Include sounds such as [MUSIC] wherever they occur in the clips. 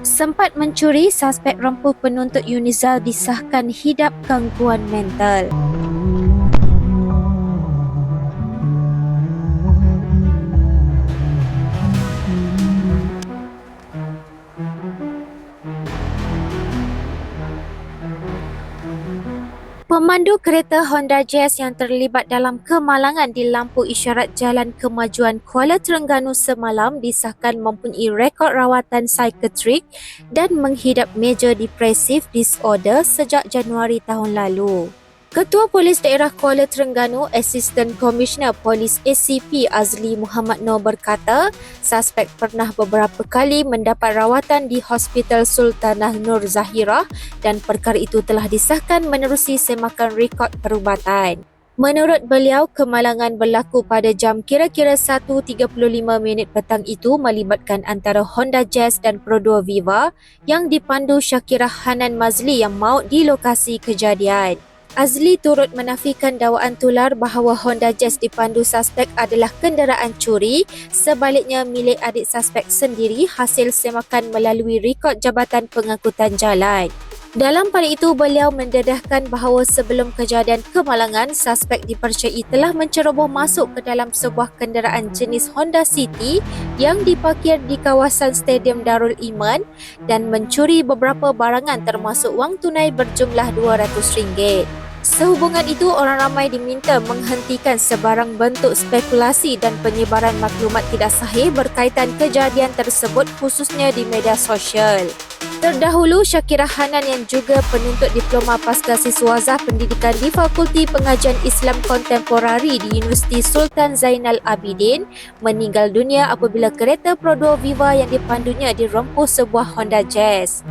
Sempat mencuri, suspek rempuh penuntut Yunizal disahkan hidap gangguan mental. Pemandu kereta Honda Jazz yang terlibat dalam kemalangan di lampu isyarat jalan kemajuan Kuala Terengganu semalam disahkan mempunyai rekod rawatan psikiatrik dan menghidap major depressive disorder sejak Januari tahun lalu. Ketua Polis Daerah Kuala Terengganu, Assistant Commissioner Polis ACP Azli Muhammad Noor berkata, suspek pernah beberapa kali mendapat rawatan di Hospital Sultanah Nur Zahirah dan perkara itu telah disahkan menerusi semakan rekod perubatan. Menurut beliau, kemalangan berlaku pada jam kira-kira 1.35 minit petang itu melibatkan antara Honda Jazz dan Pro2 Viva yang dipandu Syakirah Hanan Mazli yang maut di lokasi kejadian. Azli turut menafikan dakwaan tular bahawa Honda Jazz dipandu suspek adalah kenderaan curi sebaliknya milik adik suspek sendiri hasil semakan melalui rekod Jabatan Pengangkutan Jalan. Dalam pada itu, beliau mendedahkan bahawa sebelum kejadian kemalangan, suspek dipercayai telah menceroboh masuk ke dalam sebuah kenderaan jenis Honda City yang diparkir di kawasan Stadium Darul Iman dan mencuri beberapa barangan termasuk wang tunai berjumlah RM200. Sehubungan itu, orang ramai diminta menghentikan sebarang bentuk spekulasi dan penyebaran maklumat tidak sahih berkaitan kejadian tersebut khususnya di media sosial. Terdahulu, Syakira Hanan yang juga penuntut diploma pasca siswazah pendidikan di Fakulti Pengajian Islam Kontemporari di Universiti Sultan Zainal Abidin meninggal dunia apabila kereta Pro2 Viva yang dipandunya dirempuh sebuah Honda Jazz.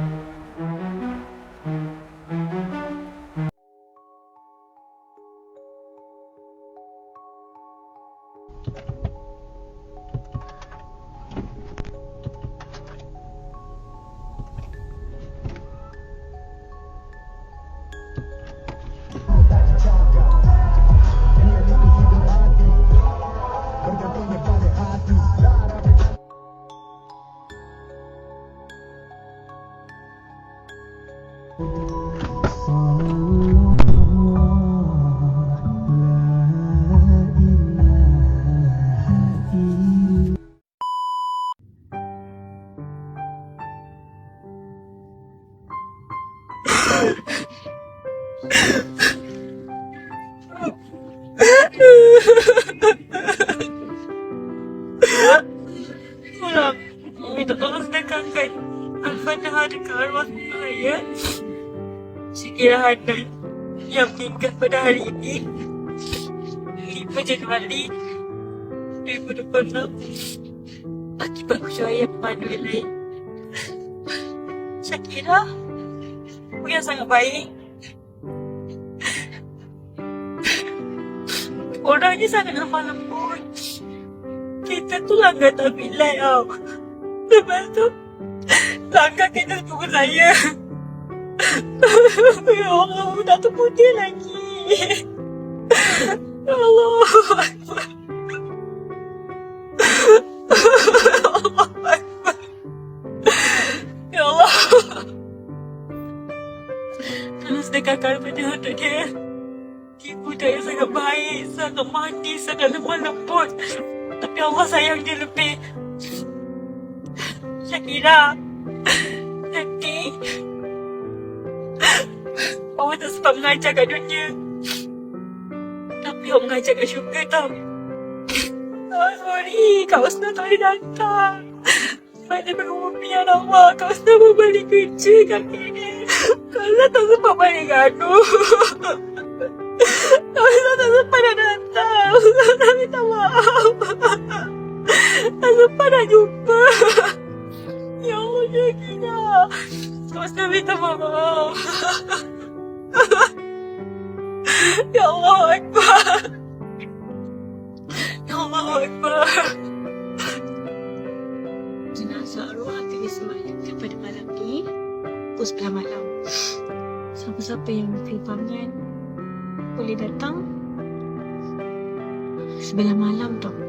Al-Fatihah dekat arwah saya Syakira Hanan yang meninggal pada hari ini 5 Januari 2026 akibat pemandu yang lain. Syakira yang sangat baik. Orangnya sangat lemah lembut. Kita tu langgar tak bilai tau. Lepas tu, langgar kita tunggu saya. [LAUGHS] ya Allah, dah tunggu dia lagi. Ya Allah. Ya Allah. Tolong sedekahkan pada untuk dia. Dia budak yang sangat baik, sangat manis, sangat lemah lembut. Tapi Allah sayang dia lebih. Syakira. Nanti. Allah tak sempat mengajar kat dunia. Tapi Allah mengajar kat syurga tau. Oh, sorry. Kak Usna tak boleh datang. Sebab dia berumpian Allah. Kak Usna pun balik kerja kat sini. Kak Usna tak sempat balik gaduh. Kak Usna tak sempat nak datang. Usna minta maaf. Tak sempat nak jumpa. Kak Usna minta maaf. [LAUGHS] Ya Allah Akbar. Ya Allah Akbar. Jenazah arwah akan disemayamkan pada malam ni pukul 9 malam. Siapa-siapa yang berkelimpangan boleh datang 9 malam tu.